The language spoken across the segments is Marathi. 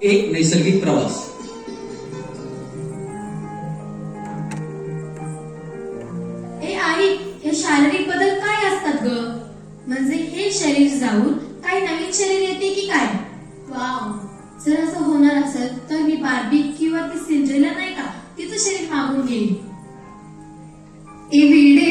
एक नैसर्गिक प्रवास. ए आई हे शारीरिक बदल काय असतात ग? म्हणजे हे शरीर जाऊन काही नवीन शरीर येते की काय? वाव जर असं होणार असेल तर मी बार्बी किंवा ती सिंड्रेला नाही का तिचं शरीर मागून घेईन. ए वेडे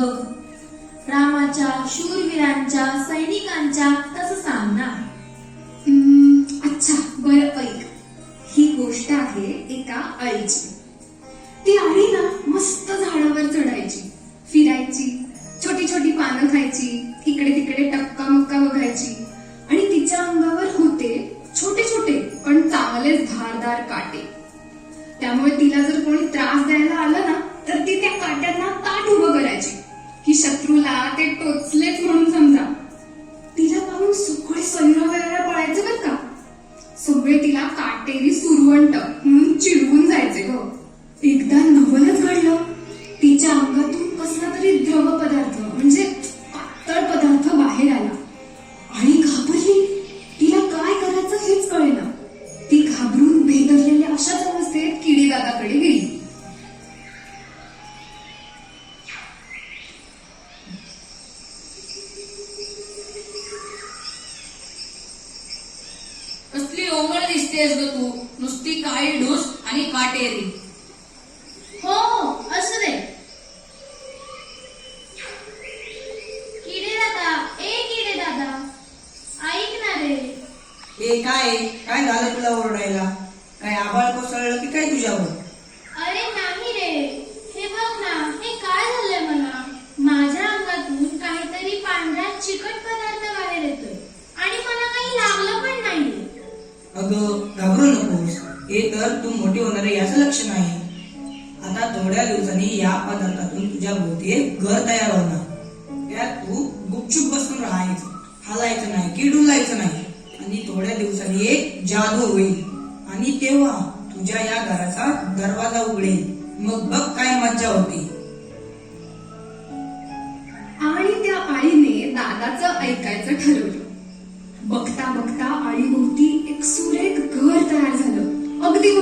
बघ रामाच्या शूरवीरांच्या सैनिकांच्या तसं सांग ना अच्छा बरं ऐक. ही गोष्ट आहे एका आईची. ती आई ना मस्त झाडावर चढायची. फिरायची छोटी छोटी पानं खायची इकडे तिकडे टक्का मुक्का बघायची. आणि तिच्या अंगावर होते छोटे छोटे पण चांगलेच धारदार काटे. त्यामुळे तिला जर कोणी त्रास द्यायला आलं ना तर ती त्या काट्यांना ताट उभं करायची. की शत्रूला ते टोचलेच म्हणून समजा. तिला पाहून सगळे वगैरे पळायचे बर का? सगळे तिला काटेरी सुरवंट. दिसतेस ग तू. नुसती काळी ढूस आणि काटेरी हो हो असं दे. किडे दादा ए किडे दादा ऐक ना रे. हे काय? काय झालं तुला ओरडायला? काय आबाळ कोसळलं की काय तुझ्यावर? अरे नाही आणि या पदार्थातून तुझ्या भोवती एक घर तयार होणार. त्यात तू गुपचूप बसून राहायचं. हलायचं नाही की डुलायचं नाही. आणि थोड्या दिवसांनी एक जादू होईल. आणि तेव्हा तुझ्या या घराचा दरवाजा उघडेल. मग बघ काय मज्जा होती. आणि त्या आईने दादाचं ऐकायचं ठरवलं. बघता बघता आईभोवती एक सुरेख घर तयार झालं. अगदी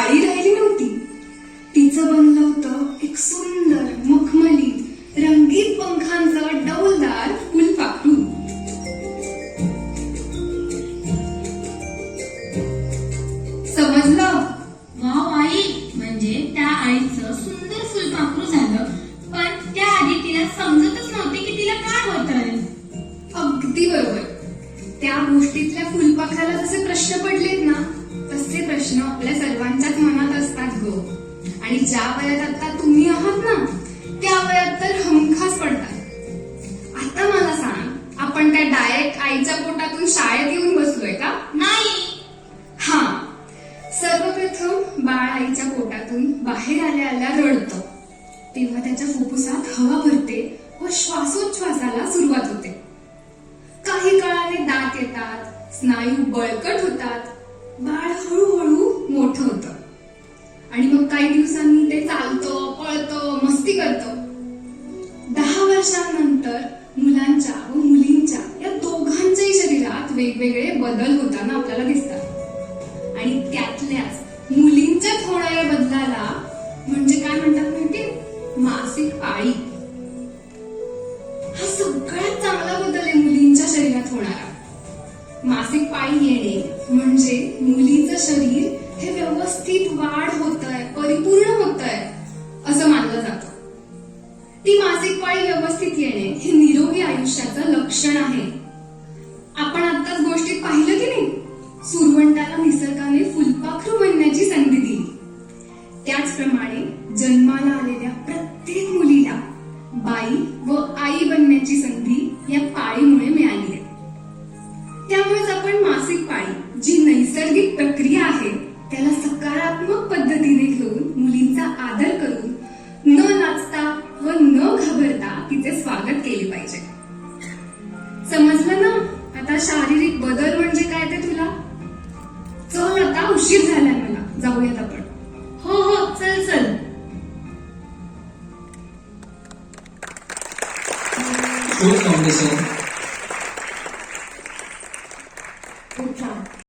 आळी राहिली नव्हती. तिचं बनलं होतं एक सुंदर मखमलीत रंगीत पंखांचं डौलदार फुलपाखरू समजलं? वाव आई म्हणजे त्या आईचं सुंदर फुलपाखरू झालं. पण त्या आधी तिला समजतच नव्हते की तिला काय होत आहे. अगदी बरोबर. त्या गोष्टीतल्या फुलपाखराला जसे प्रश्न पडलेत ना तसे प्रश्न आपल्या सर्वांच्याच मनात असतात गो. आणि ज्या वयात आता तुम्ही आहात ना त्या वयात तर हमखास पडतात. आता मला सांग आपण काय डायरेक्ट आईच्या पोटातून शाळेत येऊन बसलोय का? नाही. हा. सर्वप्रथम बाळ आईच्या पोटातून बाहेर आल्या आल्या रडतं. तेव्हा त्याच्या फुफ्फुसात हवा भरते व श्वासोच्छवासाला सुरुवात होते. काही काळाने दात येतात स्नायू बळकट होतात बाळ हळूहळू मोठं होतं. आणि मग काही दिवसांनी ते चालतं पळतं मस्ती करतं. दहा वर्षांनंतर मुलांच्या व मुलींच्या या दोघांच्याही शरीरात वेगवेगळे बदल होताना आपल्याला दिसतात. आणि त्यातल्याच मुलींच्याच होणाऱ्या बदलाला म्हणजे काय म्हणतात माहिती मासिक पाळी हा सगळ्यात चांगला बदल आहे मुलींच्या शरीरात होणारा. मासिक पाळी येणे म्हणजे मुलीचं शरीर हे व्यवस्थित वाढ होत आहे परिपूर्ण होत आहे असं मानलं जातं. ती मासिक पाळी व्यवस्थित येणे हे निरोगी आयुष्याचं लक्षण आहे. नैसर्गिक प्रक्रिया आहे त्याला सकारात्मक पद्धतीने घेऊन मुलींचा आदर करून न नाचता व न घाबरता तिचे स्वागत केले पाहिजे. समजलं ना? आता शारीरिक बदल म्हणजे काय ते तुला? चल आता उशीर झालाय मला. जाऊयात आपण. हो हो चल चल. हो, शोध फाउंडेशन